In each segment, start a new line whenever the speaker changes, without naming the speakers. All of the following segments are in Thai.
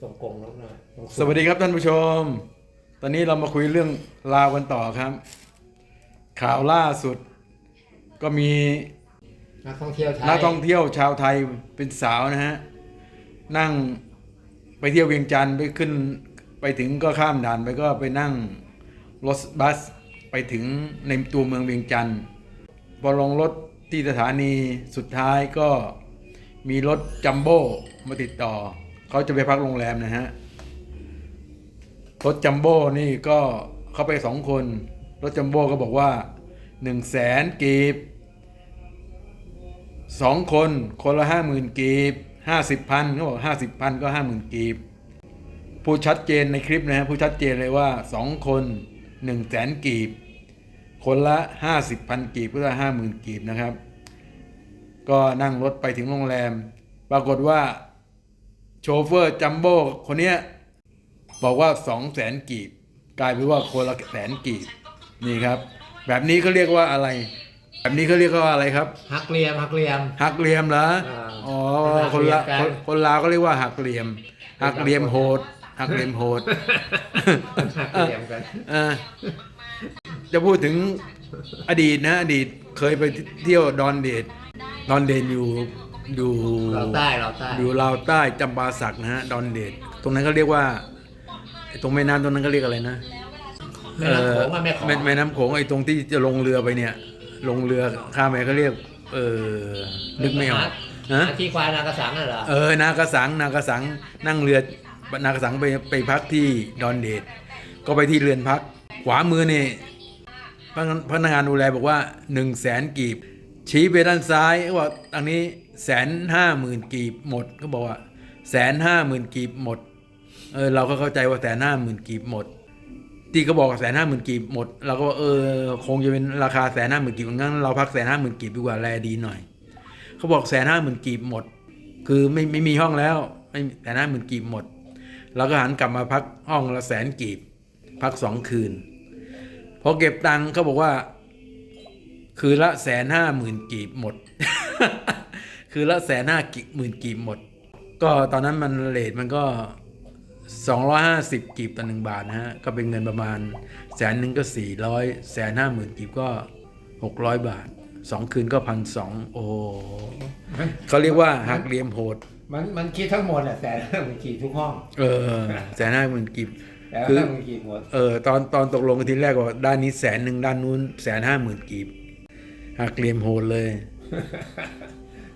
ส่งกงแล้วหน่อยส่ง
สวัสดีครับท่านผู้ชม ตอนนี้เรามาคุยเรื่องลาวกันต่อครับ ข่าวล่าสุด ก็มี
นักท่องเที่ยวไทย
นักท่องเที่ยวชาวไทยเป็นสาวนะฮะ นั่งไปเที่ยวเวียงจันทร์ไปขึ้น ไปถึงก็ข้ามด่านไปก็ไปนั่งรถบัสไปถึงในตัวเมืองเวียงจันทร์พอลงรถที่สถานีสุดท้ายก็มีรถจัมโบ้มาติดต่อ เขาจะไปพักโรงแรมนะฮะ รถจัมโบ้นี่ก็เข้าไปสองคน รถจัมโบ้ก็บอกว่าหนึ่งแสนกีบสองคนคนละห้าหมื่นกีบห้าสิบพันเขาบอกห้าสิบพันก็ห้าหมื่นกีบพูดชัดเจนในคลิปนะฮะพูดชัดเจนเลยว่าสองคนหนึ่งแสนกีบ คนละห้าสิบพันกีบก็ละห้าหมื่นกีบนะครับ ก็นั่งรถไปถึงโรงแรม ปรากฏว่า โชเฟอร์จัมโบ้คนเนี้ยบอกว่าสองแสนกีบ กลายเป็นว่าคนละแสนกีบนี่ครับ แบบนี้เขาเรียกว่าอะไร แบบนี้เขาเรียกว่าอะไรครับ
หักเหลี่ยมหักเหลี่ยม
หักเหลี่ยมเหรอ
อ่า
อ๋อ
หัก
คน
เหลี่ย
ละ
มกัน
คนคนลาวก็เรียกว่าหักเหลี่ยม หักเหลี่ยมโหด หักเหลี่ยมโหด
หักเหลี่ยมกัน
เออจะพูดถึงอดีตนะ อดีตเคยไปเที่ยวดอนเดดดอนเดดอยู่ อยู่
เราใต้เราใต้
อยู่ลาวใต้จำปาสักนะฮะดอนเดดตรงนั้นเขาเรียกว่าไอ้ตรงแม่น้ำตรงนั้นเขาเรียกอะไรนะ
แม่น้ำโขงอะแม่ขอ
แม่แม่น้ำโขงไอ้ตรงที่จะลงเรือไปเนี่ย ลงเรือข้ามไปเขาเรียก เออนึกไม่ออกฮะ
หาที่ควายนากระสังน่ะเหรอ
เออนากระสังนากระสังนั่งเรือนากระสังไปไปพักที่ดอนเดดก็ไปที่เรือนพัก ขวามือนี่พนักพนักงานดูแลบอกว่าหนึ่งแสนกีบ ชี้ไปด้านซ้ายว่าอันนี้แสนห้าหมื่นกีบหมดก็บอกว่าแสนห้าหมื่นกีบหมดเออเราก็เข้าใจว่าแสนห้าหมื่นกีบหมด ที่เขาบอกแสนห้าหมื่นกีบหมดเราก็เออคงจะเป็นราคาแสนห้าหมื่นกีบงั้นเราพักแสนห้าหมื่นกีบดีกว่าแลดีหน่อยเขาบอกแสนห้าหมื่นกีบหมด คือไม่ไม่มีห้องแล้วไม่แสนห้าหมื่นกีบหมดเราก็หันกลับมาพักห้องละแสนกีบ พักสองคืนพอเก็บตังค์เขาบอกว่า คืนละแสนห้าหมื่นกีบหมด คือละแสนห้าหมื่นกีบหมด ก็ตอนนั้นมันเลทมันก็สองร้อยห้าสิบกีบต่อหนึ่งบาทนะฮะ ก็เป็นเงินประมาณแสนหนึ่งก็สี่ร้อยแสนห้าหมื่นกีบก็หกร้อยบาทสองคืนก็พันสองโอ้โหเขาเรียกว่าหักเหลี่ยมโหด
มันมันคิดทั้งหมดอะแต่ละมันกี่ทุกห้อง
เออแสนห้าหมื่นกีบ
แต่ละ
คือ
มันกี่หมด
เออตอนตอนตกลงกันทีแรกว่าด้านนี้แสนหนึ่งด้านนู้นแสนห้าหมื่นกีบ หักเหลี่ยมโหดเลย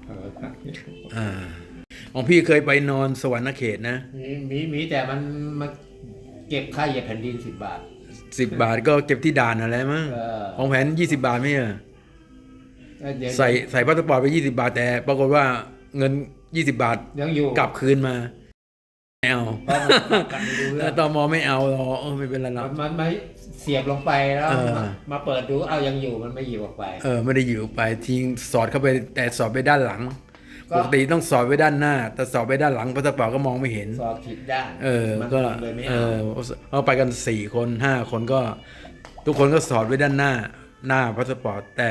เออ
อ่าของพี่เคยไปนอนสวรรค์เขตนะ
มีมีมีแต่มันมาเก็บค่าเหยียบแผ่นดินสิบบาท
สิบบาทก็เก็บที่ด่านอะไรมั้ง
เออ
ของแผนยี่สิบาทไม่เหรอ
แล้วเดี๋ยว
ใส่ใส่พาสปอร์ตไปยี่สิบาท แต่ปรากฏว่าเงินยี่สิบาท
ยังอยู่
กลับคืนมาไม่เอา
เพราะมันกลับไม่รู้เรื่
แล้
อ
ว
ง
ตมไม่เอาหรอกเออไม่เป็นไรหรอก
มันมันไม่ เสียบลงไปแล้ว
เออ
มามาเปิดดูเอายังอยู่มันไม่หยิบออกไป
เออไม่ได้อยู่ไปทิ้งสอดเข้าไปแต่สอดไปด้านหลัง
ก็
ปกติต้องสอดไว้ด้านหน้า แต่สอดไปด้านหลังพาสปอร์ตก็มองไม่เห็น
สอบผิดด้าน
เออ
มัน
ก็
เลยไม่
เอ
เอา
อเอาไปกันสี่คนห้าคนก็ ทุกคนก็สอดไว้ด้านหน้า หน้าพาสปอร์ตแต่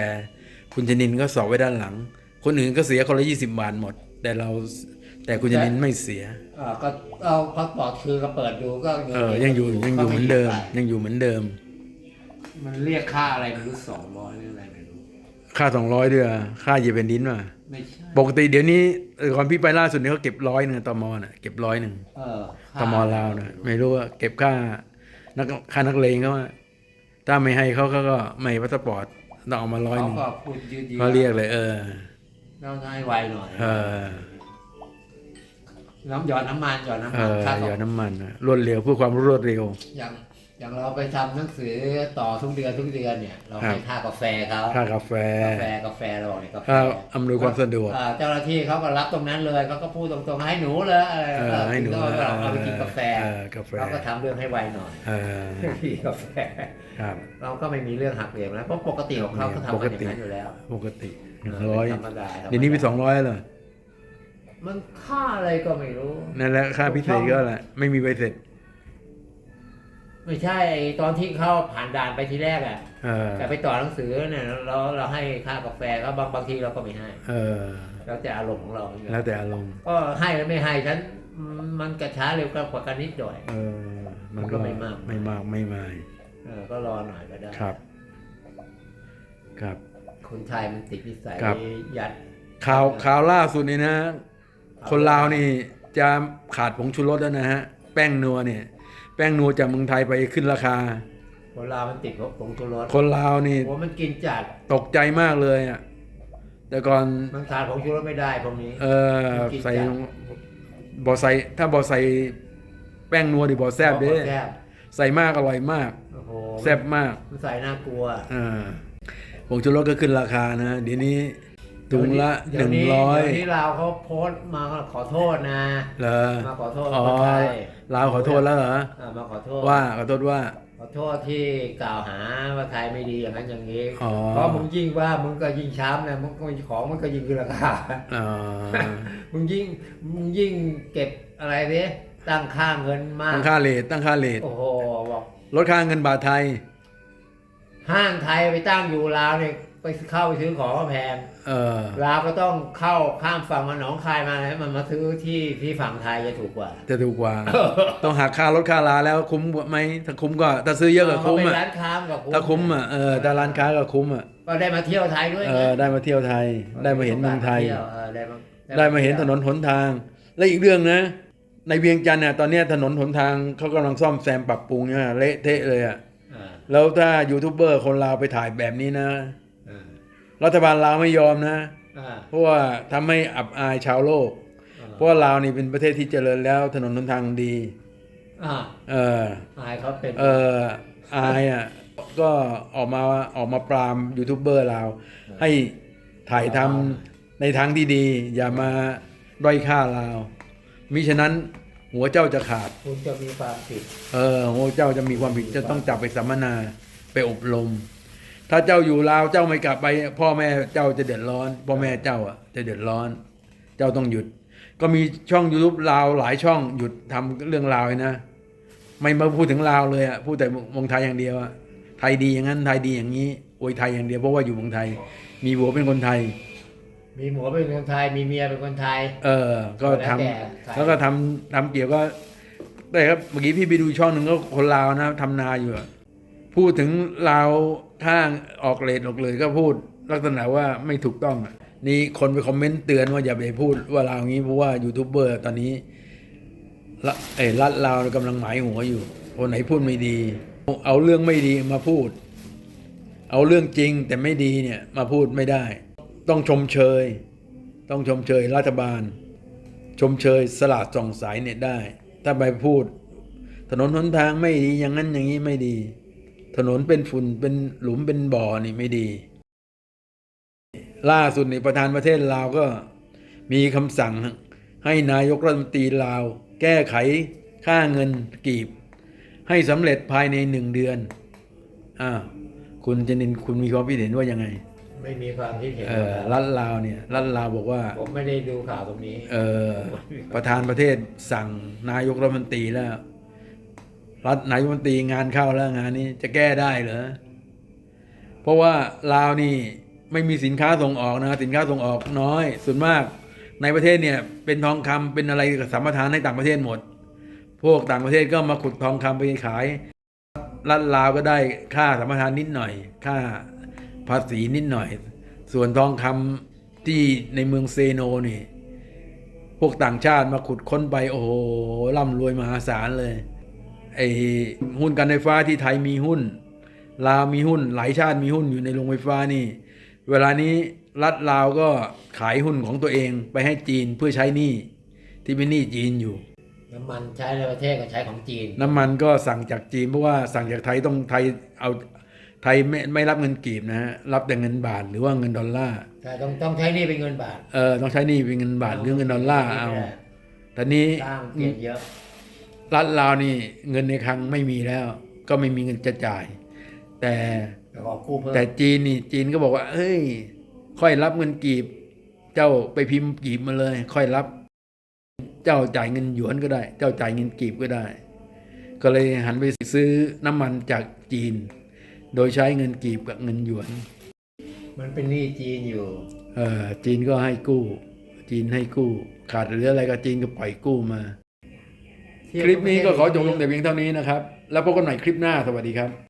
คุณชนินก็สอดไว้ด้านหลัง คนอื่นก็เสียคนละยี่สิบบาทหมด แต่เรา แต่คุณชนินไม่เสีย
อ่าก็เอาพาสปอร์ตคือก็เปิดดูก็งิน
เออยังอยู่ยังอยู่เหมือนเดิม ยังอยู่เหมือนเดิม
มันเรียกค่าอะไรไม่รู้สองร้อยหรืออะไรไม่รู้
ค่าสองร้อยด้วยอะค่าเหยียบแผ่นดินว่ะ
ไม่ใช่
ปกติเดี๋ยวนี้เออก่อนพี่ไปล่าสุดนี่เขาเก็บร้อยหนึ่งตมน่ะเก็บร้อยหนึ่ง
เออ
ตมลาวนะไม่รู้ว่าเก็บค่านักค่านักเลงเขาว่าถ้าไม่ให้เขาเขาก็ไม่พาสปอร์ตต้องเอามาร้อยห
เขา
นึ่ง
ก็พูดยืด
เขาเรียกเลย เออ
เราง่ายไวหน่อย
เออ
น้ำหยอดน้ำมันหยอดน้ำ
เอ
มัน
อ
ค่า
ห
ต่
ย
อ
อดน้ำมันนะรวดเร็วเพื่อความรวดเร็ว
อย่างอย่างเราไปทำหนังสือต่อทุกเดือนทุกเดือนเนี่ยเราให้
ครับ
ค่ากาแฟเขา
ค่ากาแฟ
กาแฟกาแฟเราบอกเนี่ยกาแฟ
ค่าอำนวยความสะดวก
อ่าเจ้าหน้าที่เขาก็รับตรงนั้นเลยเขาก็พูดตรงๆให้หนูเลยอะไร
เออให้หนู
ก็เราเอาไปกินกาแฟ
เออกาแฟ
เราก็ทำเรื่องให้ไวหน่อย
เออ
กินกาแฟ
ครับ
เราก็ไม่มีเรื่องหักเหลี่ยมนะเพราะปกติของเขาก็ทำกันอย่างนั้นอยู่แล้ว
ปกติหนึ่งร้อย
ธรรมดาธรรมดา
เดี๋ยวนี้มีสองร้อยเลย
มันค่าอะไรก็ไม่รู้
นั่นแหละค่าพิเศษก็แหละไม่มีใบเสร็จ
ไม่ใช่ไอ้ตอนที่เข้าผ่านด่านไปทีแรกอะ
เออ
แต่ไปต่อหนังสือเนี่ยเราเราให้ค่ากาแฟเขาบางบางทีเราก็ไม่ให้
เออ
แล้วแต่อารมณ์ของเรา
แล้วแต่อารมณ์
ก็ให้แล้วไม่ให้ฉันอืมมันกระช้าเร็วกว่ากันนิดหน่อย
เออ มันก็
ก็ไม่มาก
ไม่มากไม่มาย
เออ ก็รอหน่อยก็ได้
ครับ ครับ
คนไทยมันติดนิสัย
ครับ
ยัด
ข่าวข่าวล่าสุดนี่นะ คนลาวนี่จะขาดผงชูรสแล้วนะฮะ แป้งนัวเนี่ย แป้งนัวจากเมืองไทยไปขึ้นราคา
คนลาวมันติดผงชูรส
คนลาวนี่
โอ้มันกินจัด
ตกใจมากเลยอะ แต่ก่อน
มันขาดผงชูรสไม่ได้พวกนี้
เออ
มันกิน
ใส่
จัด
บ่ใส่ถ้าบ่ใส่แป้งนัวดิบ่แซ่บเด้
แซ่บ
ใส่มากอร่อยมาก
โอ้โห
แซ่บมาก
มันใส่น่ากลัว
อ่าผงชูรสก็ขึ้นราคานะเดี๋ยวนี้ ถุงละห
เดี๋ย
นึ่
ว
งร้อย
เดี๋ยวนี้ลาวเขาโพสต์มาขอโทษนะ
เหรอ
มาขอโทษ
อ๋อ
คนไทย
ลาวขอโทษแล้วเหรอ
อ่ามาขอโทษ
ว่าขอโทษว่า
ขอโทษที่กล่าวหาว่าไทยไม่ดีอย่างนั้นอย่างนี้
อ๋อ
เพราะมึงยิ่งว่ามึงก็ยิ่งช้ำนะมึงก็ของมันก็ยิ่งขึ้นราคา
อ๋อ
มึงยิ่งมึงยิ่งเก็บอะไรดิตั้งค่าเงินมาก
ตั้งค่าเลทตั้งค่าเลท
โอ้โหบอก
ลดค่าเงินบาทไทย
ห้างไทยไปตั้งอยู่ลาวเนี่ย ไปเข้าไปซื้อของก็แพง
เออ
ลาวก็ต้องเข้าข้ามฝั่งมาหนองคายมาให้มันมาซื้อที่ที่ฝั่งไทยจะถูกกว่า
จะถูกกว่า ต้องหักค่ารถค่าลาแล้วคุ้มไหมถ้าคุ้มก็ถ้าซื้อเยอะก็คุ้ม
เป็น
อะ
ร้านค้ากับคุ้ม
ถ้าคุ้มอะเออถ้าร้านค้าก็คุ้มอะ
ก็ได้มาเที่ยวไทยด้วย
เอ
นะ
อได้มาเที่ยวไทย ได้มาเห็นเมืองไทย
ที่วเออได้มา
ได้มาเห็นถนนหนทาง และอีกเรื่องนะ ในเวียงจันทร์เนี่ยตอนเนี้ยถนนหนทางเขากำลังซ่อมแซมปรับปรุงเนี่ยเละเทะเลยอะ
อ่า
แล้วถ้ายูทูบเบอร์คนลาวไปถ่ายแบบนี้นะ
อ่า
รัฐบาลลาวไม่ยอมนะ
อ่า
เพราะว่าทำให้อับอายชาวโลก เพราะว่าลาวนี่เป็นประเทศที่เจริญแล้วถนนหนทางดี
อ่า
เออ
อายเขาเป็น
เอออายอะก็ออกมาออกมาปรามยูทูบเบอร์ลาวให้ถ่ายทำในทางที่ดี อย่ามาด้อยค่าลาวมิฉะนั้นหัวเจ้าจะขาด
คุณจะมีความผิด
เออหัวเจ้าจะมีความผิดจะต้องจับไปสัมมนาไปอบรม ถ้าเจ้าอยู่ลาวเจ้าไม่กลับไป พ่อแม่เจ้าจะเดือดร้อน พ่อแม่เจ้าอะจะเดือดร้อน เจ้าต้องหยุด ก็มีช่องยูทูบลาวหลายช่องหยุดทำเรื่องลาวเลยนะ ไม่มาพูดถึงลาวเลยอะพูดแต่เมืองไทยอย่างเดียวอะไทยดีอย่างนั้นไทยดีอย่างนี้โอยไทยอย่างเดียวเพราะว่าอยู่เมืองไทย มีผัวเป็นคนไทย
มีหมูเป็นคนไทย มีเมียเป็นคนไทย
เออ ก็ทำ
แล้วแต่
แล้วก็ทำทำเกี่ยวก็ได้ครับเมื่อกี้พี่ไปดูช่องหนึ่งก็คนลาวนะทำนาอยู่อะ พูดถึงลาวข้างออกเลทออกเลยก็พูดลักษณะว่าไม่ถูกต้องนี่คนไปคอมเมนต์เตือนว่าอย่าไปพูดว่าลาวงี้เพราะว่ายูทูบเบอร์ตอนนี้ละเอ้รัฐลาวกำลังหมายหัวอยู่คนไหนพูดไม่ดี เอาเรื่องไม่ดีมาพูด เอาเรื่องจริงแต่ไม่ดีเนี่ยมาพูดไม่ได้ ต้องชมเชย ต้องชมเชยรัฐบาล ชมเชยสลาดส่องสายเนี่ยได้ ถ้าไปพูด ถนนหนทางไม่ดีอย่างนั้นอย่างนี้ไม่ดี ถนนเป็นฝุ่นเป็นหลุมเป็นบ่อนี่ไม่ดี ล่าสุดในประธานประเทศลาวก็มีคำสั่งให้นายกรัฐมนตรีลาว แก้ไขค่าเงินกีบ ให้สำเร็จภายในหนึ่งเดือนอ้าวคุณจนินคุณมีความคิดเห็นว่ายังไง
ไม่มีความคิดเห็น
เออรัฐลาวเนี่ยรัฐลาวบอกว่า
ผมไม่ได้ดูข่าวตรงนี้
เออประธานประเทศสั่งนายกรัฐมนตรีแล้ว รัฐนายกรัฐมนตรีงานเข้าแล้วงานนี้จะแก้ได้เหรอเพราะว่าลาวนี่ไม่มีสินค้าส่งออกนะสินค้าส่งออกน้อย ส่วนมากในประเทศเนี่ยเป็นทองคำเป็นอะไรกับสัมปทานให้ต่างประเทศหมด พวกต่างประเทศก็มาขุดทองคำไปขายรัฐลาวก็ได้ค่าสัมปทานนิดหน่อย ค่าภาษีนิดหน่อย ส่วนทองคำที่ในเมืองเซโนนี่ พวกต่างชาติมาขุดค้นไปโอ้โหร่ำรวยมหาศาลเลย ไอ้หุ้นการไฟฟ้าที่ไทยมีหุ้น ลาวมีหุ้น หลายชาติมีหุ้นอยู่ในโรงไฟฟ้านี่ เวลานี้รัฐลาวก็ขายหุ้นของตัวเองไปให้จีนเพื่อใช้หนี้ที่เป็นหนี้จีนอยู่
น้ำมันใช้ในประเทศก็ใช้ของจีน
น้ำมันก็สั่งจากจีนเพราะว่าสั่งจากไทยต้องไทยเอาไทยไม่ไม่รับเงินกีบนะฮะรับแต่เงินบาทหรือว่าเงินดอลลาร์
แต่ต้องต้องใช้นี่เป็นเงินบาท
เออต้องใช้หนี่เป็นเงินบาทหรือเงินดอลลาร์เอาตอนนี้
สร้างเปลี่ยนเยอะ
รัฐลาวนี่เงินในคลังไม่มีแล้ว ก็ไม่มีเงินจะจ่าย แต่
แล้วก็กู้เพิ่ม
แต่จีนนี่จีนก็บอกว่าเฮ้ย ค่อยรับเงินกีบ เจ้าไปพิมพ์กีบมาเลย ค่อยรับ เจ้าจ่ายเงินหยวนก็ได้ เจ้าจ่ายเงินกีบก็ได้ ก็เลยหันไปซื้อน้ำมันจากจีน โดยใช้เงินกีบกับเงินหยวน
มันเป็นหนี้จีนอยู่
เออจีนก็ให้กู้ จีนให้กู้ ขาดเหลืออะไรก็จีนก็ปล่อยกู้มา
เที่ยว
คลิปนี้ก็ขอจบลงแต่เพียงเท่านี้นะครับ แล้วพบกันใหม่คลิปหน้าสวัสดีครับ